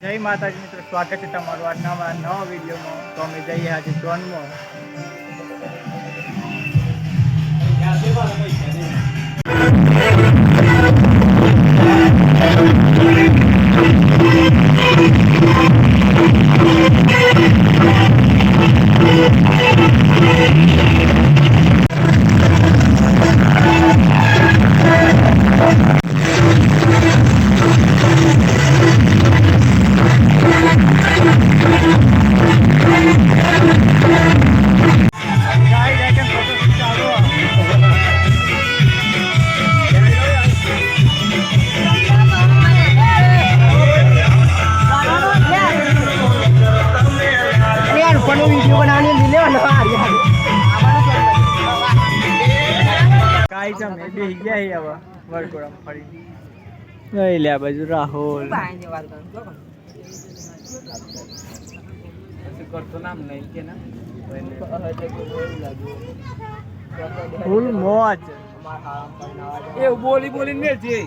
જય માતાજી મિત્રો સ્વાગત છે તમારું અમારા નવા વિડીયોમાં. તો અમે જઈએ આજે જોનમાં વરકોડા ફરી લે બાજુ રાહુલ. કરતો નામ નહીં કે ના. ફૂલ મોજ. એવું બોલી બોલી ને મેળજી